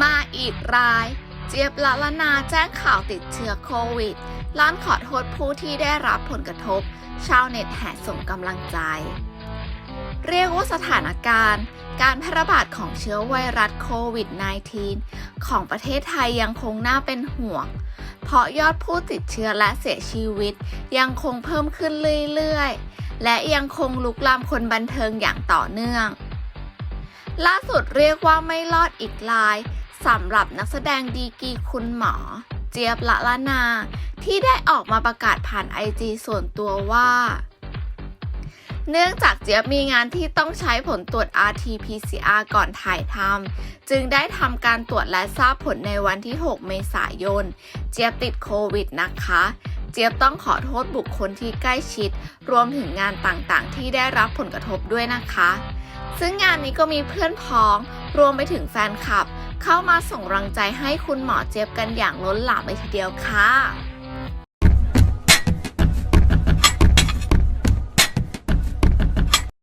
มาอีกราย เจี๊ยบละละนาแจ้งข่าวติดเชื้อโควิดล้านขอโทษผู้ที่ได้รับผลกระทบ ชาวเน็ตแห่ส่งกำลังใจ เรียกว่าสถานการณ์ การแพร่ระบาดของเชื้อไวรัสโควิด -19 ของประเทศไทยยังคงน่าเป็นห่วง เพราะยอดผู้ติดเชื้อและเสียชีวิตยังคงเพิ่มขึ้นเรื่อยๆ และยังคงลุกลามคนบันเทิงอย่างต่อเนื่องล่าสุดเรียกว่าไม่รอดอีกลาย สำหรับนักแสดงดีกีคุณหมอ เจี๊ยบละละนา ที่ได้ออกมาประกาศผ่านไอจีส่วนตัวว่า เนื่องจากเจี๊ยบมีงานที่ต้องใช้ผลตรวจ RT-PCR ก่อนถ่ายทำจึงได้ทำการตรวจและทราบผลในวันที่ 6 เมษายน เจี๊ยบติดโควิดนะคะเจี๊ยบต้องขอโทษบุคคลที่ใกล้ชิด รวมถึงงานต่างๆ ที่ได้รับผลกระทบด้วยนะคะ ซึ่งงานนี้ก็มีเพื่อนพ้อง รวมไปถึงแฟนคลับ เข้ามาส่งรังใจให้คุณหมอเจี๊ยบกันอย่างล้นหลามเลยทีเดียวค่ะ